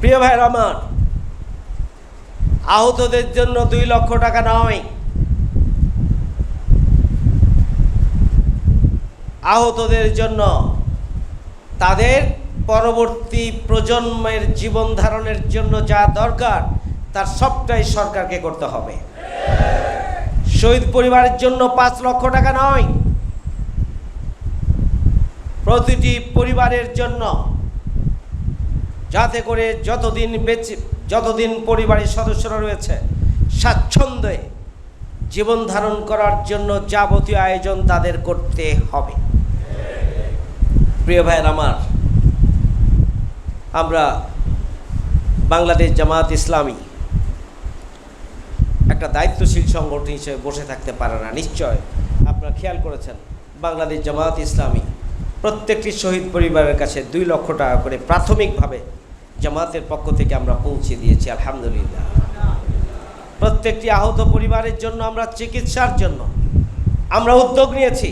প্রিয় ভাইয়ের আমার, আহতদের জন্য দুই লক্ষ টাকা নয়। আহতদের জন্য তাদের পরবর্তী প্রজন্মের জীবন ধারণের জন্য যা দরকার, তার সবটাই সরকারকে করতে হবে। শহীদ পরিবারের জন্য পাঁচ লক্ষ টাকা নয়। প্রতিটি পরিবারের জন্য যাতে করে যতদিন বেঁচে, যতদিন পরিবারের সদস্যরা রয়েছে, স্বাচ্ছন্দ্যে জীবন ধারণ করার জন্য যাবতীয় আয়োজন তাদের করতে হবে। প্রিয় ভাইয়ের আমার, আমরা বাংলাদেশ জামাত ইসলামী একটা দায়িত্বশীল সংগঠন হিসেবে বসে থাকতে পারে না, নিশ্চয় আপনারা খেয়াল করেছেন, বাংলাদেশ জামাত ইসলামী প্রত্যেকটি শহীদ পরিবারের কাছে দুই লক্ষ টাকা করে প্রাথমিকভাবে জামাতের পক্ষ থেকে আমরা পৌঁছে দিয়েছি, আলহামদুলিল্লাহ। প্রত্যেকটি আহত পরিবারের জন্য আমরা চিকিৎসার জন্য আমরা উদ্যোগ নিয়েছি।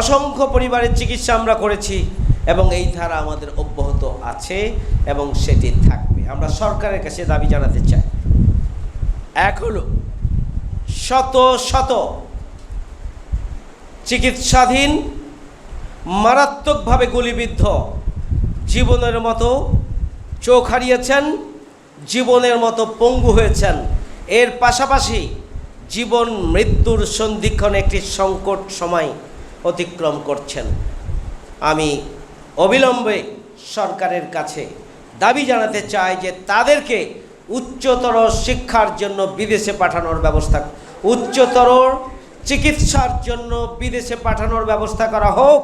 অসংখ্য পরিবারের চিকিৎসা আমরা করেছি এবং এই ধারা আমাদের অব্যাহত আছে এবং সেটি থাকবে। আমরা সরকারের কাছে দাবি জানাতে চাই। এক হলো শত শত চিকিৎসাধীন মারাত্মকভাবে গুলিবিদ্ধ জীবনের মতো চোখ হারিয়েছেন, জীবনের মতো পঙ্গু হয়েছেন। এর পাশাপাশি জীবন মৃত্যুর সন্ধিক্ষণ একটি সংকট সময় অতিক্রম করছেন। আমি অবিলম্বে সরকারের কাছে দাবি জানাতে চাই যে তাদেরকে উচ্চতর শিক্ষার জন্য বিদেশে পাঠানোর ব্যবস্থা, উচ্চতর চিকিৎসার জন্য বিদেশে পাঠানোর ব্যবস্থা করা হোক।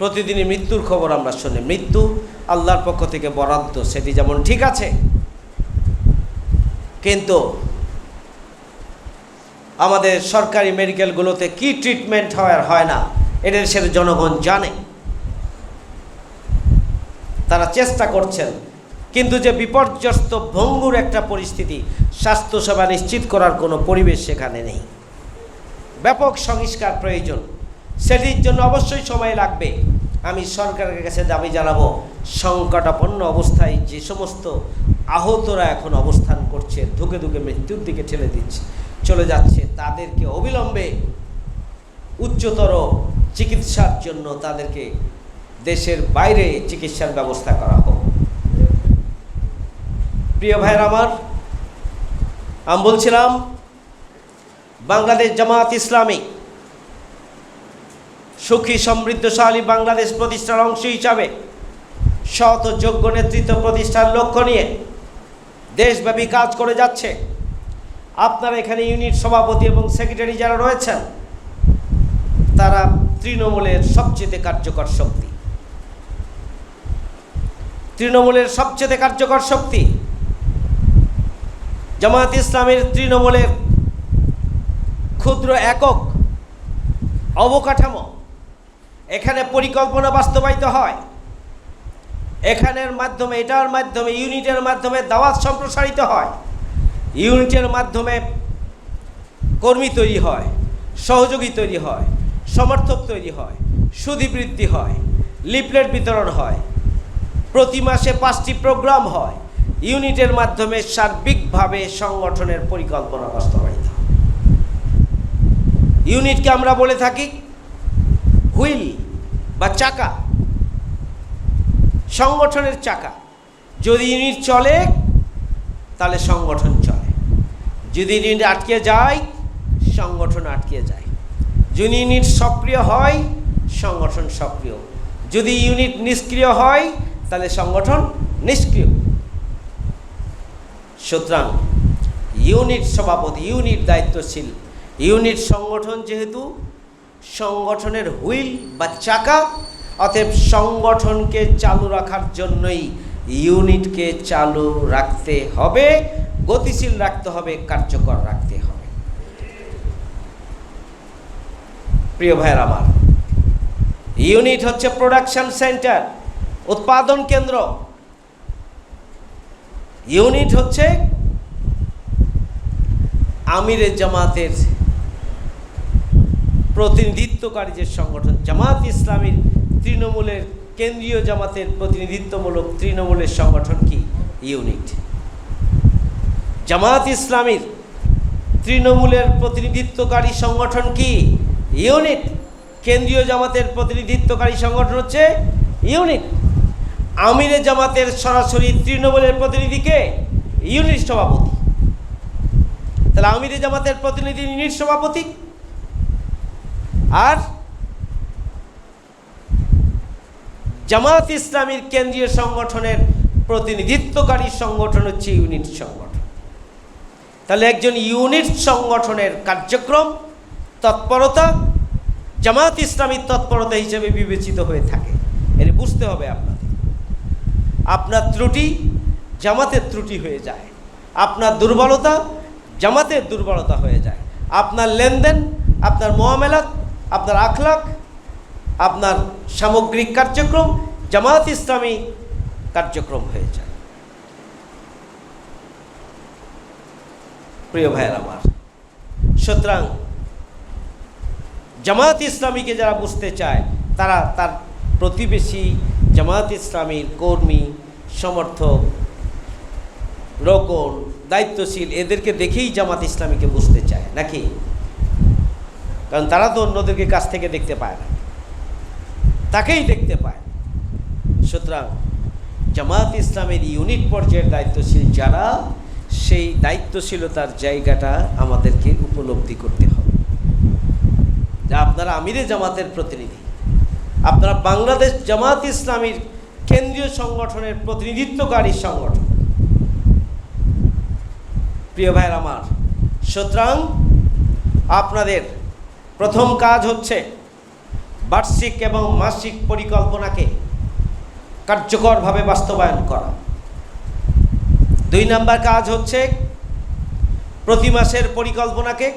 প্রতিদিনই মৃত্যুর খবর আমরা শুনি। মৃত্যু আল্লাহর পক্ষ থেকে বরাদ্দ, সেটি যেমন ঠিক আছে, কিন্তু আমাদের সরকারি মেডিকেলগুলোতে কি ট্রিটমেন্ট হয় আর হয় না, এটা সেটা জনগণ জানে। তারা চেষ্টা করছেন, কিন্তু যে বিপর্যস্ত ভঙ্গুর একটা পরিস্থিতি, স্বাস্থ্যসেবা নিশ্চিত করার কোনো পরিবেশ সেখানে নেই। ব্যাপক সংস্কার প্রয়োজন। সেটির জন্য অবশ্যই সময় লাগবে। আমি সরকারের কাছে দাবি জানাব, সংকটাপন্ন অবস্থায় যে সমস্ত আহতরা এখন অবস্থান করছে, ধুকে ধুকে মৃত্যুর দিকে ঠেলে দিচ্ছে, চলে যাচ্ছে, তাদেরকে অবিলম্বে উচ্চতর চিকিৎসার জন্য তাদেরকে দেশের বাইরে চিকিৎসার ব্যবস্থা করা হোক। প্রিয় ভাইয়ের আমার, আমি বলছিলাম, বাংলাদেশ জামাত ইসলামী সুখী, সমৃদ্ধশালী বাংলাদেশ প্রতিষ্ঠার অংশ হিসাবে ও যোগ্য নেতৃত্ব প্রতিষ্ঠার লক্ষ্য নিয়ে দেশব্যাপী কাজ করে যাচ্ছে। আপনারা এখানে ইউনিট সভাপতি এবং সেক্রেটারি যারা রয়েছেন, তারা তৃণমূলের সবচেয়ে কার্যকর শক্তি। তৃণমূলের সবচেয়ে কার্যকর শক্তি জামায়াত ইসলামের তৃণমূলের ক্ষুদ্র একক অবকাঠামো। এখানে পরিকল্পনা বাস্তবায়িত হয়। এখানের মাধ্যমে, এটার মাধ্যমে, ইউনিটের মাধ্যমে দাওয়াত সম্প্রসারিত হয়। ইউনিটের মাধ্যমে কর্মী তৈরি হয়, সহযোগী তৈরি হয়, সমর্থক তৈরি হয়, সুদী বৃদ্ধি হয়, লিফলেট বিতরণ হয়। প্রতি মাসে পাঁচটি প্রোগ্রাম হয়। ইউনিটের মাধ্যমে সার্বিকভাবে সংগঠনের পরিকল্পনা বাস্তবায়িত ইউনিটকে আমরা বলে থাকি হুইল বা চাকা, সংগঠনের চাকা। যদি ইউনিট চলে, তাহলে সংগঠন চলে। যদি ইউনিট আটকে যায়, সংগঠন আটকে যায়। যদি ইউনিট সক্রিয় হয়, সংগঠন সক্রিয়। যদি ইউনিট নিষ্ক্রিয় হয়, তাহলে সংগঠন নিষ্ক্রিয়। সুতরাং ইউনিট সভাপতি, ইউনিট দায়িত্বশীল, ইউনিট সংগঠন যেহেতু সংগঠনের হুইল বা চাকা, অতএব সংগঠনকে চালু রাখার জন্যই ইউনিটকে চালু রাখতে হবে, গতিশীল রাখতে হবে, কার্যকর রাখতে হবে। প্রিয় ভাইয়ের আমার, ইউনিট হচ্ছে প্রোডাকশন সেন্টার উৎপাদন কেন্দ্র। ইউনিট হচ্ছে আমিরে জামাতের প্রতিনিধিত্বকারী যে সংগঠন, জামাত ইসলামীর তৃণমূলের কেন্দ্রীয় জামাতের প্রতিনিধিত্বমূলক তৃণমূলের সংগঠন কি? ইউনিট। জামাত ইসলামীর তৃণমূলের প্রতিনিধিত্বকারী সংগঠন কি? ইউনিট। কেন্দ্রীয় জামাতের প্রতিনিধিত্বকারী সংগঠন হচ্ছে ইউনিট। আমিরে জামাতের সরাসরি তৃণমূলের প্রতিনিধিকে ইউনিট সভাপতি। তাহলে আমিরে জামাতের প্রতিনিধি ইউনিট সভাপতি? আর জামাত ইসলামীর কেন্দ্রীয় সংগঠনের প্রতিনিধিত্বকারী সংগঠন হচ্ছে ইউনিট সংগঠন। তাহলে একজন ইউনিট সংগঠনের কার্যক্রম, তৎপরতা, জামাত ইসলামীর তৎপরতা হিসেবে বিবেচিত হয়ে থাকে। এটা বুঝতে হবে আপনাদের। আপনার ত্রুটি জামাতের ত্রুটি হয়ে যায়। আপনার দুর্বলতা জামাতের দুর্বলতা হয়ে যায়। আপনার লেনদেন, আপনার মহামেলাত আপনার আখলাক আপনার সামগ্রিক কার্যক্রম জামাত ইসলামী কার্যক্রম হয়ে যায়। প্রিয় ভাইয়ের আমার, সুতরাং জামাত ইসলামীকে যারা বুঝতে চায়, তারা তার প্রতিবেশী জামাত ইসলামীর কর্মী, সমর্থক, রোকন, দায়িত্বশীল, এদেরকে দেখেই জামাত ইসলামীকে বুঝতে চায়, নাকি? কারণ তারা তো অন্যদেরকে কাছ থেকে দেখতে পায় না। তাকেই দেখতে পায়। সুতরাং জামাত ইসলামের ইউনিট পর্যায়ের দায়িত্বশীল যারা, সেই দায়িত্বশীলতার জায়গাটা আমাদেরকে উপলব্ধি করতে হবে। যে আপনারা আমিরে জামাতের প্রতিনিধি, আপনারা বাংলাদেশ জামাত ইসলামীর কেন্দ্রীয় সংগঠনের প্রতিনিধিত্বকারী সংগঠন। প্রিয় ভাইয়ের আমার, সুতরাং আপনাদের প্রথম কাজ হচ্ছে বার্ষিক এবং মাসিক পরিকল্পনাকে কার্যকরভাবে বাস্তবায়ন করা। দুই নাম্বার কাজ হচ্ছে প্রতি মাসের পরিকল্পনাকে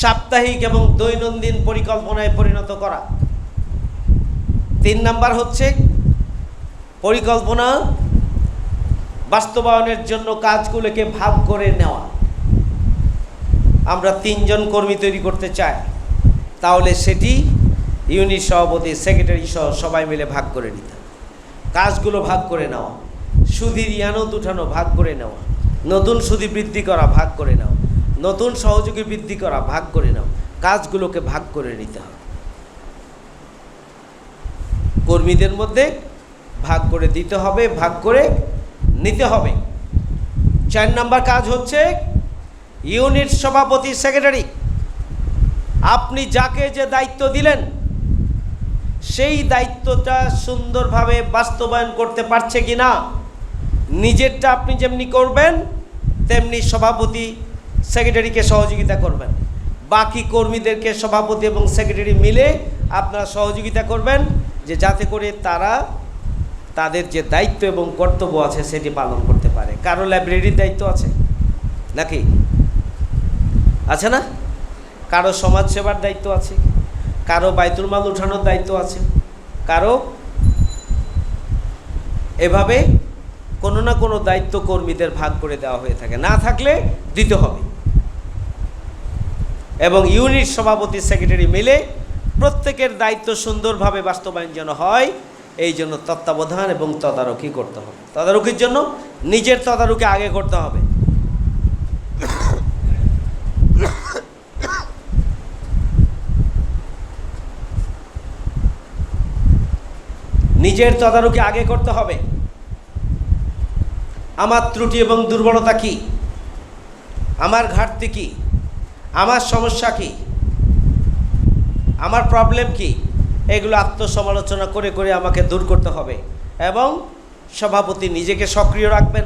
সাপ্তাহিক এবং দৈনন্দিন পরিকল্পনায় পরিণত করা। তিন নাম্বার হচ্ছে পরিকল্পনা বাস্তবায়নের জন্য কাজগুলোকে ভাগ করে নেওয়া। আমরা তিনজন কর্মী তৈরি করতে চাই, তাহলে সেটি ইউনিট সভাপতি, সেক্রেটারি সহ সবাই মিলে ভাগ করে নিতে হবে। কাজগুলো ভাগ করে নেওয়া সুদির ইয়ানত উঠানো ভাগ করে নেওয়া, নতুন সুদি বৃদ্ধি করা ভাগ করে নেওয়া, নতুন সহযোগী বৃদ্ধি করা ভাগ করে নেওয়া, কাজগুলোকে ভাগ করে নিতে হবে কর্মীদের মধ্যে ভাগ করে দিতে হবে, ভাগ করে নিতে হবে চার নাম্বার কাজ হচ্ছে ইউনিট সভাপতি সেক্রেটারি, আপনি যাকে যে দায়িত্ব দিলেন, সেই দায়িত্বটা সুন্দরভাবে বাস্তবায়ন করতে পারছে কি না নিজেরটা আপনি যেমনি করবেন, তেমনি সভাপতি সেক্রেটারিকে সহযোগিতা করবেন। বাকি কর্মীদেরকে সভাপতি এবং সেক্রেটারি মিলে আপনারা সহযোগিতা করবেন যে যাতে করে তারা তাদের যে দায়িত্ব এবং কর্তব্য আছে সেটি পালন করতে পারে। কারও লাইব্রেরির দায়িত্ব আছে নাকি? আছে না? কারও সমাজসেবার দায়িত্ব আছে, কারও বাইতুল মাল উঠানোর দায়িত্ব আছে, কারও এভাবে কোনো না কোনো দায়িত্ব কর্মীদের ভাগ করে দেওয়া হয়ে থাকে। না থাকলে দিতে হবে। এবং ইউনিট সভাপতি, সেক্রেটারি মিলে প্রত্যেকের দায়িত্ব সুন্দরভাবে বাস্তবায়ন যেন হয়, এই জন্য তত্ত্বাবধান এবং তদারকি করতে হবে। তদারকির জন্য নিজের তদারকি আগে করতে হবে। নিজের তদারকি আগে করতে হবে। আমার ত্রুটি এবং দুর্বলতা কি? আমার ঘাটতি কি? আমার সমস্যা কি? আমার প্রবলেম কি? এগুলো আত্মসমালোচনা করে করে আমাকে দূর করতে হবে এবং সভাপতি নিজেকে সক্রিয় রাখবেন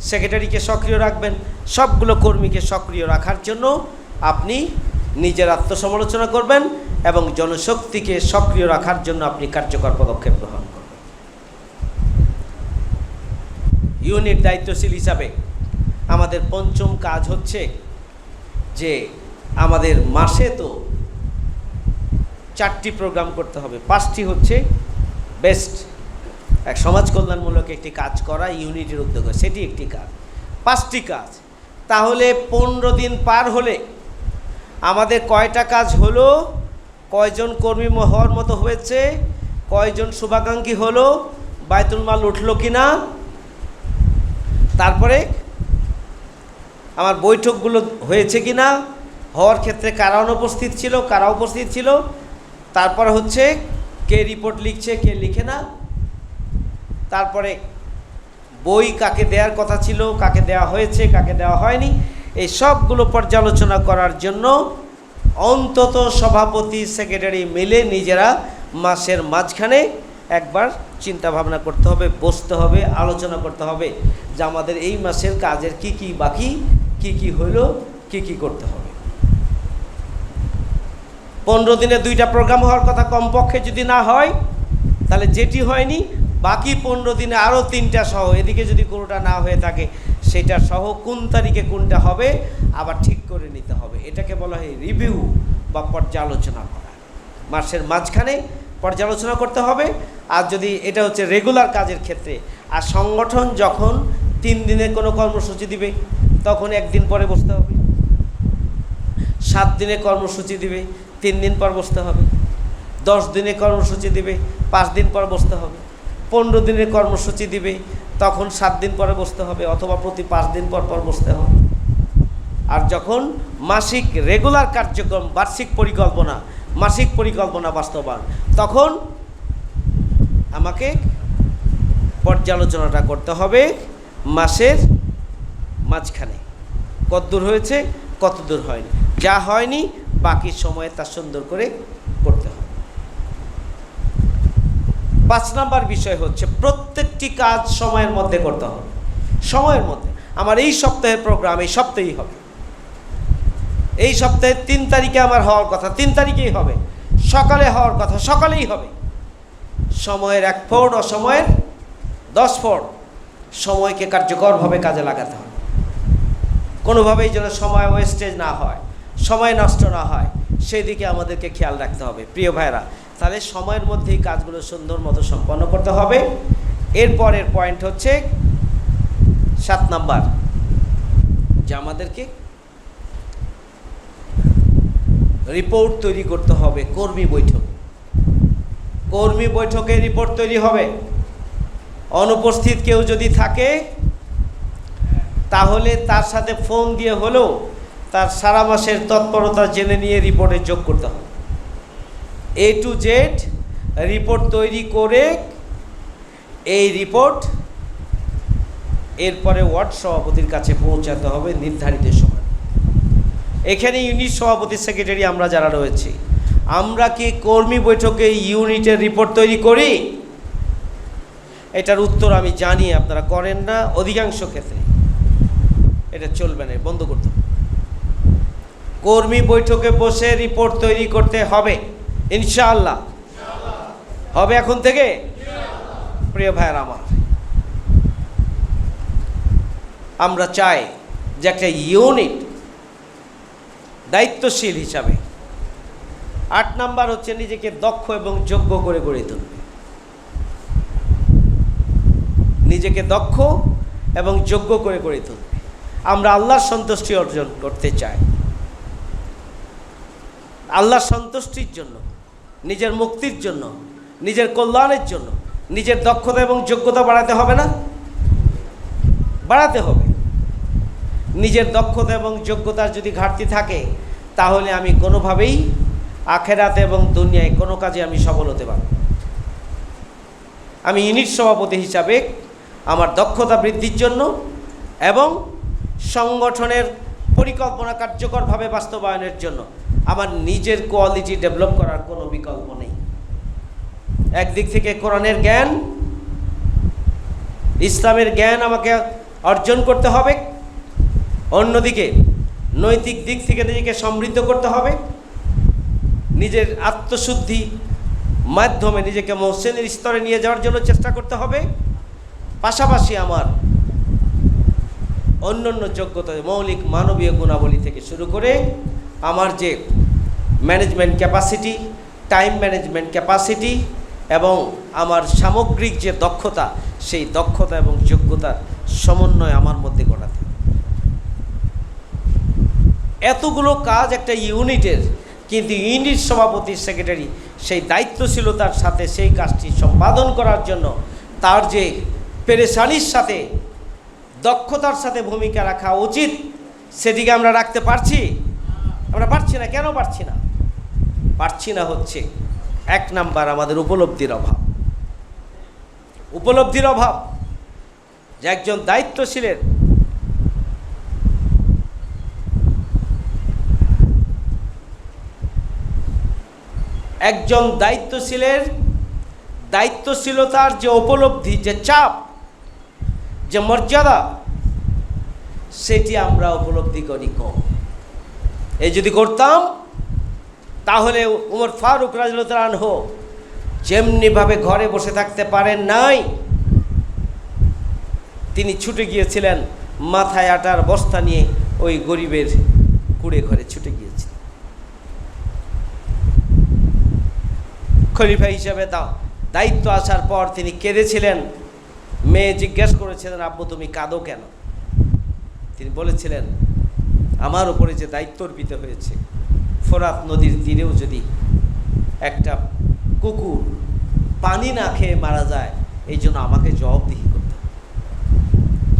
সেক্রেটারিকে সক্রিয় রাখবেন, সবগুলো কর্মীকে সক্রিয় রাখার জন্য আপনি নিজের আত্মসমালোচনা করবেন এবং জনশক্তিকে সক্রিয় রাখার জন্য আপনি কার্যকর পদক্ষেপ গ্রহণ করবেন ইউনিট দায়িত্বশীল হিসাবে আমাদের পঞ্চম কাজ হচ্ছে যে আমাদের মাসে তো চারটি প্রোগ্রাম করতে হবে। পাঁচটি হচ্ছে বেস্ট এক সমাজ কল্যাণমূলক একটি কাজ করা, ইউনিটের উদ্যোগে সেটি একটি কাজ। পাঁচটি কাজ। তাহলে পনেরো দিন পার হলে আমাদের কয়টা কাজ হলো? কয়জন কর্মী হওয়ার মতো হয়েছে? কয়জন শুভাকাঙ্ক্ষী হলো? বায়তুল মাল উঠল কি না তারপরে আমার বৈঠকগুলো হয়েছে কি না হওয়ার ক্ষেত্রে কারা অনুপস্থিত ছিল, কারা উপস্থিত ছিল? তারপরে হচ্ছে কে রিপোর্ট লিখছে, কে লিখে না। তারপরে বই কাকে দেওয়ার কথা ছিল, কাকে দেওয়া হয়েছে, কাকে দেওয়া হয়নি, এই সবগুলো পর্যালোচনা করার জন্য অন্তত সভাপতি সেক্রেটারি মিলে নিজেরা মাসের মাঝখানে একবার চিন্তা ভাবনা করতে হবে, বসতে হবে, আলোচনা করতে হবে যে আমাদের এই মাসের কাজের কি কি বাকি, কি কি হলো কি কি করতে হবে। পনেরো দিনে দুইটা প্রোগ্রাম হওয়ার কথা কমপক্ষে যদি না হয়, তাহলে যেটি হয়নি, বাকি পনেরো দিনে আরও তিনটা সহ, এদিকে যদি কোনোটা না হয়ে থাকে, সেটা সহ কোন তারিখে কোনটা হবে, আবার ঠিক করে নিতে হবে। এটাকে বলা হয় রিভিউ বা পর্যালোচনা করা। মাসের মাঝখানে পর্যালোচনা করতে হবে। আর যদি এটা হচ্ছে রেগুলার কাজের ক্ষেত্রে, আর সংগঠন যখন তিন দিনের কোনো কর্মসূচি দিবে, তখন একদিন পরে বসতে হবে। সাত দিনে কর্মসূচি দিবে, তিন দিন পর বসতে হবে। দশ দিনে কর্মসূচি দিবে, পাঁচ দিন পর বসতে হবে। পনেরো দিনের কর্মসূচি দিবে, তখন সাত দিন পরে বসতে হবে, অথবা প্রতি পাঁচ দিন পর পর বসতে হবে। আর যখন মাসিক রেগুলার কার্যক্রম, বার্ষিক পরিকল্পনা মাসিক পরিকল্পনা বাস্তবায়ন। তখন আমাকে পর্যালোচনাটা করতে হবে মাসের মাঝখানে। কতদূর হয়েছে? কত দূর হয়নি। যা হয়নি, বাকি সময়ে তা সুন্দর করে করতে হবে। পাঁচ নাম্বার বিষয় হচ্ছে প্রত্যেকটি কাজ সময়ের মধ্যে করতে হবে। সময়ের মধ্যে। আমার এই সপ্তাহের প্রোগ্রাম এই সপ্তাহেই হবে। এই সপ্তাহের তিন তারিখে আমার হওয়ার কথা, তিন তারিখেই হবে। সকালে হওয়ার কথা, সকালেই হবে। সময়ের এক ফোর্ড অসময়ের দশ ফোর্ড সময়কে কার্যকরভাবে কাজে লাগাতে হবে। কোনোভাবেই যেন সময় ওয়েস্টেজ না হয়, সময় নষ্ট না হয় সেই দিকে আমাদেরকে খেয়াল রাখতে হবে। প্রিয় ভাইরা তাহলে সময়ের মধ্যেই কাজগুলো সুন্দর মতো সম্পন্ন করতে হবে। এরপরের পয়েন্ট হচ্ছে সাত নাম্বার, যে আমাদেরকে রিপোর্ট তৈরি করতে হবে, কর্মী বৈঠক। কর্মী বৈঠকে রিপোর্ট তৈরি হবে। অনুপস্থিত কেউ যদি থাকে, তাহলে তার সাথে ফোন দিয়ে হলেও তার সারা মাসের তৎপরতা জেনে নিয়ে রিপোর্টে যোগ করতে হবে। এ টু জেড রিপোর্ট তৈরি করে এই রিপোর্ট এরপরে ওয়ার্ড সভাপতির কাছে পৌঁছাতে হবে, নির্ধারিত সময়। এখানে ইউনিট সভাপতি সেক্রেটারি আমরা যারা রয়েছি, আমরা কি কর্মী বৈঠকে ইউনিটের রিপোর্ট তৈরি করি? এটার উত্তর আমি জানি, আপনারা করেন না, অধিকাংশ ক্ষেত্রে। এটা চলবে না, বন্ধ করতে কর্মী বৈঠকে বসে রিপোর্ট তৈরি করতে হবে, ইনশাআল্লাহ। হবে এখন থেকে? প্রিয় ভাইয়ের আমার, আমরা চাই যে একটা ইউনিট দায়িত্বশীল হিসাবে। আট নাম্বার হচ্ছে নিজেকে দক্ষ এবং যোগ্য করে গড়ে তুলবে। নিজেকে দক্ষ এবং যোগ্য করে গড়ে তুলবে। আমরা আল্লাহর সন্তুষ্টি অর্জন করতে চাই। আল্লাহর সন্তুষ্টির জন্য, নিজের মুক্তির জন্য, নিজের কল্যাণের জন্য, নিজের দক্ষতা এবং যোগ্যতা বাড়াতে হবে না? বাড়াতে হবে। নিজের দক্ষতা এবং যোগ্যতার যদি ঘাটতি থাকে, তাহলে আমি কোনোভাবেই আখেরাতে এবং দুনিয়ায় কোনো কাজে আমি সফল হতে পারব আমি ইউনিট সভাপতি হিসাবে আমার দক্ষতা বৃদ্ধির জন্য এবং সংগঠনের পরিকল্পনা কার্যকরভাবে বাস্তবায়নের জন্য আমার নিজের কোয়ালিটি ডেভেলপ করার কোনো বিকল্প নেই। একদিক থেকে কোরআনের জ্ঞান, ইসলামের জ্ঞান আমাকে অর্জন করতে হবে অন্যদিকে নৈতিক দিক থেকে নিজেকে সমৃদ্ধ করতে হবে নিজের আত্মশুদ্ধি মাধ্যমে নিজেকে মহসেনের স্তরে নিয়ে যাওয়ার জন্য চেষ্টা করতে হবে পাশাপাশি আমার অন্য অন্য যোগ্যতা মৌলিক মানবীয় গুণাবলী থেকে শুরু করে আমার যে management capacity, time management capacity এবং আমার সামগ্রিক যে দক্ষতা, সেই দক্ষতা এবং যোগ্যতার সমন্বয় আমার মধ্যে ঘটাতে। এতগুলো কাজ একটা ইউনিটের, কিন্তু ইউনিট সভাপতি সেক্রেটারি সেই দায়িত্বশীলতার সাথে সেই কাজটি সম্পাদন করার জন্য তার যে পেরেশানির সাথে, দক্ষতার সাথে ভূমিকা রাখা উচিত, সেটিকে আমরা রাখতে পারছি? আমরা পারছি না, কেন পারছি না? পারছি না হচ্ছে এক নাম্বার আমাদের উপলব্ধির অভাব। উপলব্ধির অভাব যে একজন দায়িত্বশীলের একজন দায়িত্বশীলের দায়িত্বশীলতার যে উপলব্ধি, যে চাপ, যে মর্যাদা, সেটি আমরা উপলব্ধি করি কম। এই যদি করতাম, তাহলে উমর ফারুক রাজলতান হোক যেমনিভাবে ঘরে বসে থাকতে পারেন নাই, তিনি ছুটে গিয়েছিলেন মাথায় আটার বস্তা নিয়ে ওই গরিবের কুড়ে ঘরে ছুটে গিয়েছিলেন খলিফা হিসাবে দাও। দায়িত্ব আসার পর তিনি কেঁদেছিলেন। মেয়ে জিজ্ঞেস করেছিলেন, আব্বু, তুমি কাঁদো কেন? তিনি বলেছিলেন, আমার উপরে যে দায়িত্ব অর্পিত হয়েছে, ফোরাত নদীর তীরেও যদি একটা কুকুর পানি না খেয়ে মারা যায়, এই জন্য আমাকে জবাবদিহি করতে।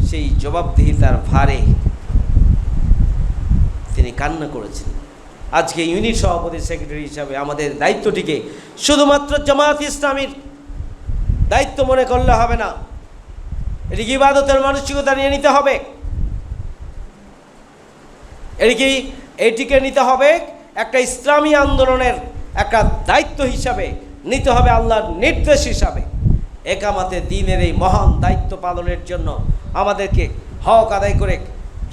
সেই জবাবদিহিতার ভারে তিনি কান্না করেছেন আজকে ইউনিট সভাপতি সেক্রেটারি হিসাবে আমাদের দায়িত্বটিকে শুধুমাত্র জামাত ইসলামীর দায়িত্ব মনে করলে হবে না এটিকে ইবাদতের মানসিকতা নিয়ে নিতে হবে? এটিকে এটিকে নিতে হবে? একটা ইসলামী আন্দোলনের একটা দায়িত্ব হিসাবে নিতে হবে আল্লাহর নির্দেশ হিসাবে। একামাতে দিনের এই মহান দায়িত্ব পালনের জন্য আমাদেরকে হক আদায় করে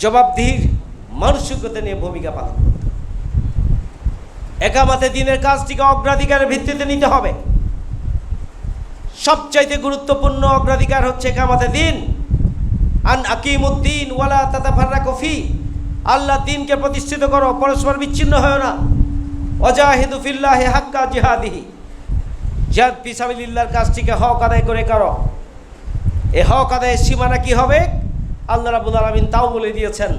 জবাবদিহির মানসিকতা নিয়ে ভূমিকা পালন। একামাতে দিনের কাজটিকে অগ্রাধিকারের ভিত্তিতে নিতে হবে। সবচাইতে গুরুত্বপূর্ণ অগ্রাধিকার হচ্ছে একামাতে দিন। আন আকিমুদ্দিন ওয়ালা তাতাফাররা কফি আল্লাহ দিনকে প্রতিষ্ঠিত করো, পরস্পর বিচ্ছিন্ন হয় না। অজাহিদু ফিল্লাহে হাক্কা জিহাদিহি। জিহাদ পিসাবিল্লার কাজটিকে হক আদায় করে করো। এ হক আদায়ের সীমানা কি হবে? আল্লাহ রাবুল আলমিন তাও বলে দিয়েছেন,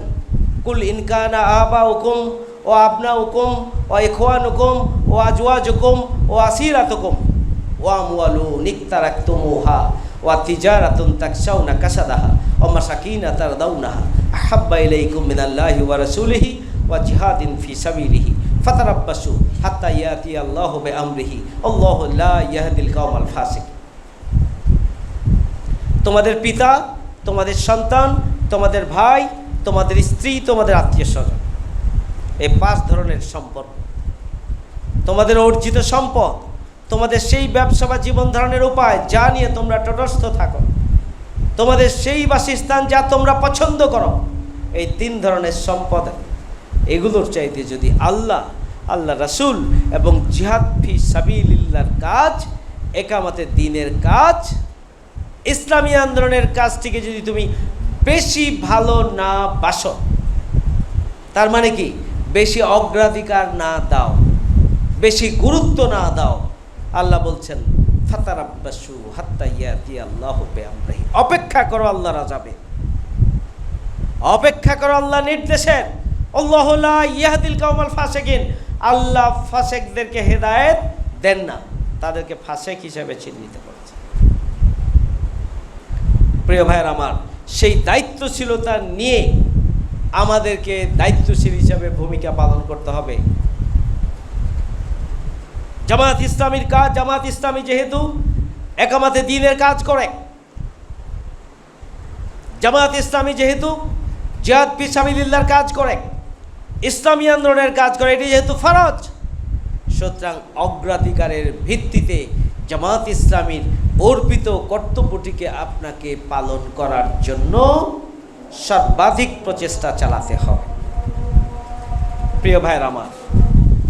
কুল ইনকানা আবা হুকুম ও আপনা হুকুম ও ইখওয়ান হুকুম ও আজওয়াজ হুকুম ও আসিরাত হুকুম ও আমওয়ালু নিকতারাক্তুমুহা ওয়া তিজারাতুন তাকশাউনা কাসাদাহা ওয়া মাসাকিনা তারদাউনাহা। আহাব্বা ইলাইকুম মিনাল্লাহি ওয়া রাসূলিহি ওয়া জিহাদিন ফি সাবিলিহি। ফাতারাব্বাসু হাত্তা ইয়াতি আল্লাহু বিআমরিহি। আল্লাহু লা ইয়াহদিল কওমাল ফাসিক। তোমাদের পিতা, তোমাদের সন্তান, তোমাদের ভাই, তোমাদের স্ত্রী, তোমাদের আত্মীয় স্বজন। এই পাঁচ ধরনের সম্পর্ক তোমাদের অর্জিত সম্পদ, তোমাদের সেই ব্যবসা বা জীবন ধারণের উপায় যা নিয়ে তোমরা তটস্থ থাকো। তোমাদের সেই বাসস্থান যা তোমরা পছন্দ করো। এই তিন ধরনের সম্পদ, এগুলোর চাইতে যদি আল্লাহ আল্লাহ রাসূল এবং জিহাদ ফি সাবিলিল্লার কাজ একামতে দিনের কাজ, ইসলামী আন্দোলনের কাজটিকে যদি তুমি বেশি ভালো না বাসো, তার মানে কি? বেশি অগ্রাধিকার না দাও, বেশি গুরুত্ব না দাও। আল্লাহ বলছেন, ফাতারাব্বাসু হাত্তা ইয়াতি আল্লাহ বেআমরিহি। অপেক্ষা করো আল্লাহ রাজাবে অপেক্ষা করো আল্লাহ নির্দেশের আল্লাহ ইয়াহদিল কাউমাল ফাসেকিন। আল্লাহ ফাসেকদেরকে হেদায়েত দেন না, তাদেরকে ফাসেক হিসেবে চিহ্নিত করেছে। প্রিয় ভাইয়ের আমার, সেই দায়িত্বশীলতা নিয়ে আমাদেরকে দায়িত্বশীল হিসাবে ভূমিকা পালন করতে হবে। জামাত ইসলামীর কাজ জামাত ইসলামী যেহেতু একামাতে দিনের কাজ করে। জামাত ইসলামী যেহেতু জিয়াদ পিসামিল্লার কাজ করে, ইসলামী আন্দোলনের কাজ করে, এটি যেহেতু ফরজ, সুতরাং অগ্রাধিকারের ভিত্তিতে জামাত ইসলামীর অর্পিত কর্তব্যটিকে আপনাকে পালন করার জন্য সর্বাধিক প্রচেষ্টা চালাতে হবে প্রিয় ভাইয়ের আমার,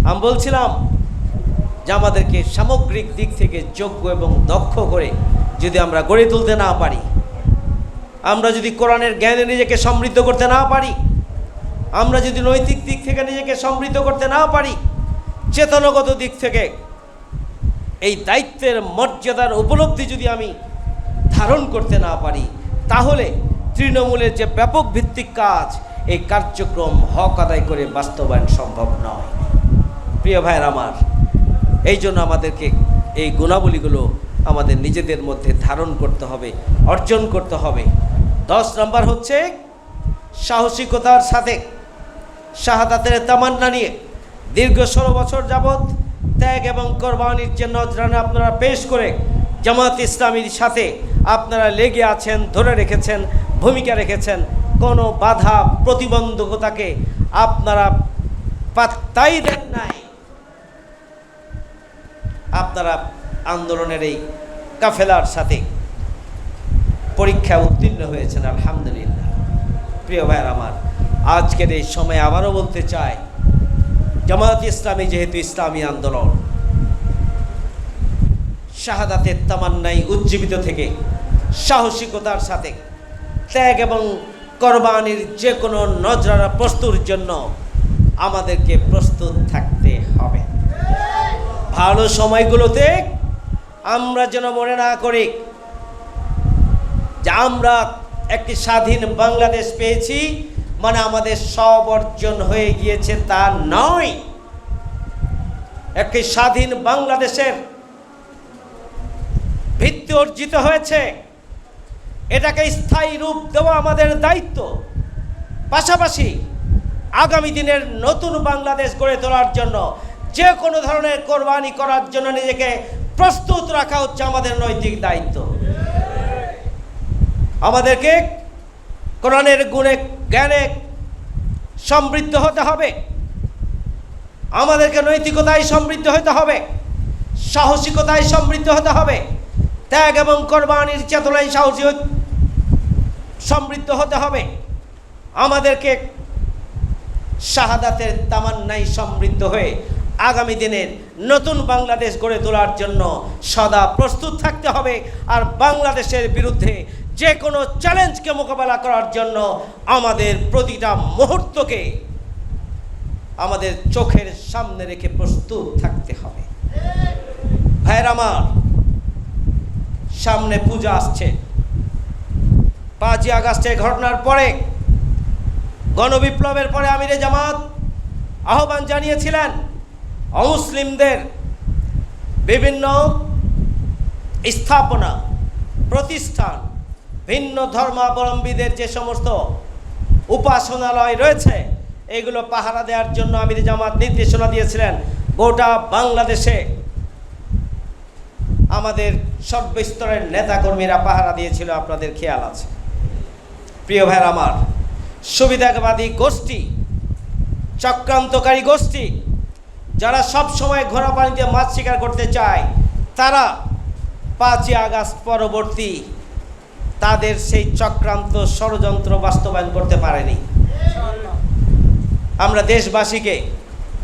আমি বলছিলাম যে আমাদেরকে সামগ্রিক দিক থেকে যোগ্য এবং দক্ষ করে যদি আমরা গড়ে তুলতে না পারি, আমরা যদি কোরআনের জ্ঞানে নিজেকে সমৃদ্ধ করতে না পারি, আমরা যদি নৈতিক দিক থেকে নিজেকে সমৃদ্ধ করতে না পারি, চেতনাগত দিক থেকে এই দায়িত্বের মর্যাদার উপলব্ধি যদি আমি ধারণ করতে না পারি, তাহলে তৃণমূলের যে ব্যাপক ভিত্তিক কাজ, এই কার্যক্রম হক আদায় করে বাস্তবায়ন সম্ভব নয়। প্রিয় ভাইয়ের আমার, এই জন্য আমাদেরকে এই গুণাবলীগুলো আমাদের নিজেদের মধ্যে ধারণ করতে হবে, অর্জন করতে হবে। দশ নম্বর হচ্ছে সাহসিকতার সাথে শাহাদাতের তামান্না নিয়ে দীর্ঘ ষোলো বছর যাবৎ ত্যাগ এবং কোরবানির যে নজরানা আপনারা পেশ করে জামাত ইসলামীর সাথে আপনারা লেগে আছেন, ধরে রেখেছেন ভূমিকা রেখেছেন। কোনো বাধা প্রতিবন্ধকতাকে আপনারা পাত্তাই দেন নাই। আপনারা আন্দোলনের এই কাফেলার সাথে পরীক্ষা উত্তীর্ণ হয়েছেন, আলহামদুলিল্লাহ। প্রিয় ভাইয়ের আমার, আজকের এই সময় আবারও বলতে চাই, জামাত ইসলামী যেহেতু ইসলামী আন্দোলন, শাহাদাতের তামান্নাই উজ্জীবিত থেকে, সাহসিকতার সাথে ত্যাগ এবং কোরবানির যে কোনো নজরানা প্রস্তুর জন্য আমাদেরকে প্রস্তুত থাকতে হবে। ভালো সময়গুলোতে আমরা যেন মনে না করি যে আমরা একটি স্বাধীন বাংলাদেশ পেয়েছি মানে আমাদের সব অর্জন হয়ে গিয়েছে তা নয়। একটি স্বাধীন বাংলাদেশের ভিত্তি অর্জিত হয়েছে। এটাকে স্থায়ী রূপ দেওয়া আমাদের দায়িত্ব। পাশাপাশি আগামী দিনের নতুন বাংলাদেশ গড়ে তোলার জন্য যে কোনো ধরনের কোরবানি করার জন্য নিজেকে প্রস্তুত রাখা হচ্ছে আমাদের নৈতিক দায়িত্ব। আমাদেরকে কোরআনের গুণে, জ্ঞানে সমৃদ্ধ হতে হবে। আমাদেরকে নৈতিকতায় সমৃদ্ধ হতে হবে। সাহসিকতায় সমৃদ্ধ হতে হবে। ত্যাগ এবং কোরবানির চেতনায় সাহসী সমৃদ্ধ হতে হবে। আমাদেরকে শাহাদাতের তামান্নায় সমৃদ্ধ হয়ে আগামী দিনের নতুন বাংলাদেশ গড়ে তোলার জন্য সদা প্রস্তুত থাকতে হবে। আর বাংলাদেশের বিরুদ্ধে যে কোনো চ্যালেঞ্জকে মোকাবেলা করার জন্য আমাদের প্রতিটা মুহূর্তকে আমাদের চোখের সামনে রেখে প্রস্তুত থাকতে হবে। ভাইয়ের আমার, সামনে পূজা আসছে। পাঁচই আগস্টের ঘটনার পরে গণবিপ্লবের পরে আমিরে জামাত আহ্বান জানিয়েছিলেন অমুসলিমদের বিভিন্ন স্থাপনা, প্রতিষ্ঠান, ভিন্ন ধর্মাবলম্বীদের যে সমস্ত উপাসনালয় রয়েছে, এগুলো পাহারা দেওয়ার জন্য আমির জামাত নির্দেশনা দিয়েছিলেন, গোটা বাংলাদেশে আমাদের সর্বস্তরের নেতাকর্মীরা পাহারা দিয়েছিল, আপনাদের খেয়াল আছে। প্রিয় ভাইয়ের আমার, সুবিধাবাদী গোষ্ঠী, চক্রান্তকারী গোষ্ঠী, যারা সব সময় ঘোড়া পানিতে মাছ শিকার করতে চায়, তারা পাঁচই আগস্ট পরবর্তী তাদের সেই চক্রান্ত ষড়যন্ত্র বাস্তবায়ন করতে পারেনি। আমরা দেশবাসীকে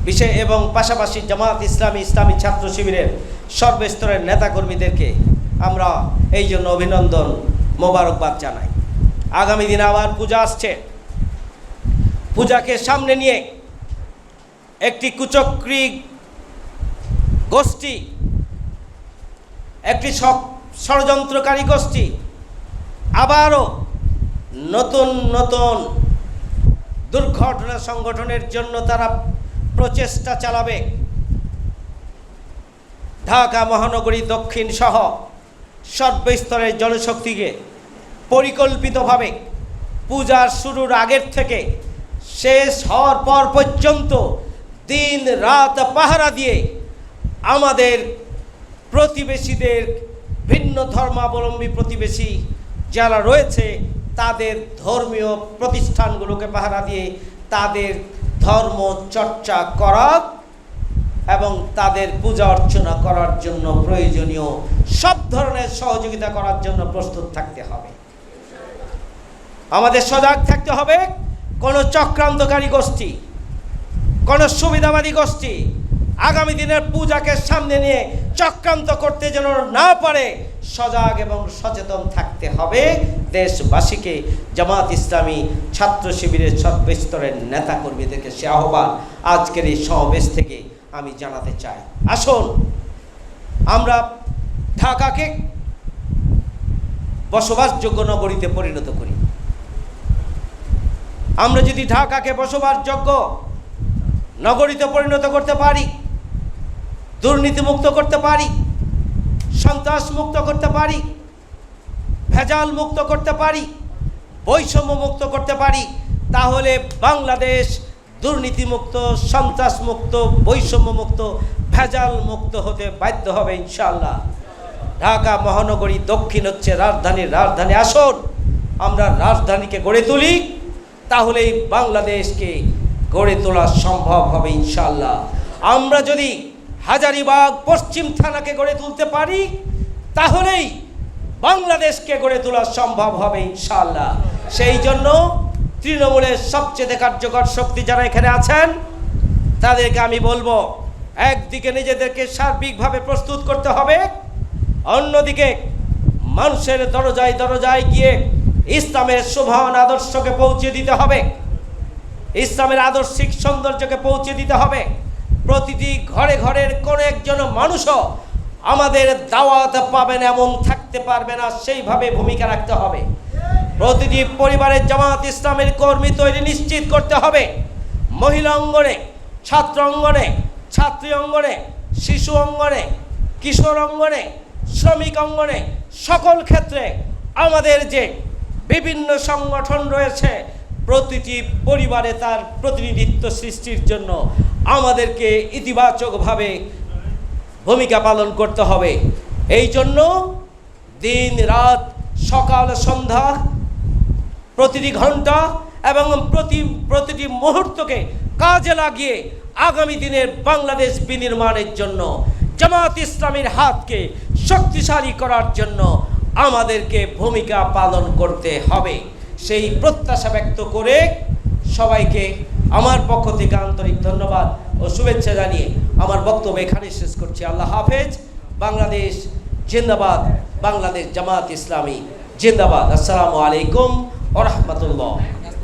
বিশেষ এবং পাশাপাশি জামাত ইসলামী ইসলামী ছাত্র শিবিরের সর্বস্তরের নেতাকর্মীদেরকে আমরা এই জন্য অভিনন্দন, মোবারকবাদ জানাই। আগামী দিনে আবার পূজা আসছে। পূজাকে সামনে নিয়ে একটি কুচক্রী গোষ্ঠী, একটি ষড়- ষড়যন্ত্রকারী গোষ্ঠী আবারও নতুন নতুন দুর্ঘটনা সংগঠনের জন্য তারা প্রচেষ্টা চালাবে। ঢাকা মহানগরী দক্ষিণ সহ সর্বস্তরের জনশক্তিকে পরিকল্পিতভাবে পূজার শুরুর আগের থেকে শেষ হওয়ার পর পর্যন্ত দিন রাত পাহারা দিয়ে আমাদের প্রতিবেশীদের ভিন্ন ধর্মাবলম্বী প্রতিবেশী যারা রয়েছে, তাদের ধর্মীয় প্রতিষ্ঠানগুলোকে পাহারা দিয়ে তাদের ধর্ম চর্চা করা এবং তাদের পূজা অর্চনা করার জন্য প্রয়োজনীয় সব ধরনের সহযোগিতা করার জন্য প্রস্তুত থাকতে হবে। আমাদের সজাগ থাকতে হবে। কোনো চক্রান্তকারী গোষ্ঠী, কোনো সুবিধাবাদী গোষ্ঠী আগামী দিনের পূজাকে সামনে নিয়ে চক্রান্ত করতে যেন না পারে, সজাগ এবং সচেতন থাকতে হবে দেশবাসীকে। জামাত ইসলামী ছাত্র শিবিরের সর্বস্তরের নেতাকর্মীদেরকে সে আহ্বান আজকের এই সমাবেশ থেকে আমি জানাতে চাই। আসুন, আমরা ঢাকাকে বসবাসযোগ্য নগরীতে পরিণত করি। আমরা যদি ঢাকাকে বসবাসযোগ্য নগরীতে পরিণত করতে পারি, দুর্নীতিমুক্ত করতে পারি সন্ত্রাস মুক্ত করতে পারি ভেজাল মুক্ত করতে পারি বৈষম্য মুক্ত করতে পারি, তাহলে বাংলাদেশ দুর্নীতিমুক্ত সন্ত্রাস মুক্ত বৈষম্য মুক্ত ভেজাল মুক্ত হতে বাধ্য হবে ইনশাল্লাহ ঢাকা মহানগরী দক্ষিণ হচ্ছে রাজধানীর রাজধানী আসন। আমরা রাজধানীকে গড়ে তুলি। তাহলেই বাংলাদেশকে গড়ে তোলা সম্ভব হবে ইনশাল্লাহ আমরা যদি হাজারিবাগ পশ্চিম থানাকে গড়ে তুলতে পারি, তাহলেই বাংলাদেশকে গড়ে তোলা সম্ভব হবে ইনশাল্লাহ সেই জন্য তৃণমূলের সবচেয়ে কার্যকর শক্তি যারা এখানে আছেন, তাদেরকে আমি বলব, একদিকে নিজেদেরকে সার্বিকভাবে প্রস্তুত করতে হবে, অন্যদিকে মানুষের দরজায় দরজায় গিয়ে ইসলামের শোভন আদর্শকে পৌঁছে দিতে হবে। ইসলামের আদর্শিক সৌন্দর্যকে পৌঁছে দিতে হবে। প্রতিটি ঘরে ঘরের কোনো একজন মানুষও আমাদের দাওয়াত পাবেন এমন থাকতে পারবে না, সেইভাবে ভূমিকা রাখতে হবে। প্রতিটি পরিবারের জামাত ইসলামের কর্মী তৈরি নিশ্চিত করতে হবে। মহিলা অঙ্গনে, ছাত্র অঙ্গনে, ছাত্রী অঙ্গনে, শিশু অঙ্গনে, কিশোর অঙ্গনে, শ্রমিক অঙ্গনে, সকল ক্ষেত্রে আমাদের যে বিভিন্ন সংগঠন রয়েছে, প্রতিটি পরিবারে তার প্রতিনিধিত্ব সৃষ্টির জন্য আমাদেরকে ইতিবাচকভাবে ভূমিকা পালন করতে হবে। এই জন্য দিন, রাত, সকাল, সন্ধ্যা, প্রতিটি ঘণ্টা এবং প্রতি, প্রতিটি মুহূর্তকে কাজে লাগিয়ে আগামী দিনের বাংলাদেশ বিনির্মাণের জন্য, জামাত ইসলামীর হাতকে শক্তিশালী করার জন্য আমাদেরকে ভূমিকা পালন করতে হবে। সেই প্রত্যাশা ব্যক্ত করে সবাইকে আমার পক্ষ থেকে আন্তরিক ধন্যবাদ ও শুভেচ্ছা জানিয়ে আমার বক্তব্য এখানে শেষ করছি। আল্লাহ হাফেজ। বাংলাদেশ জিন্দাবাদ। বাংলাদেশ জামাত ইসলামী জিন্দাবাদ। আসসালামু আলাইকুম ও রহমতুল্লাহ।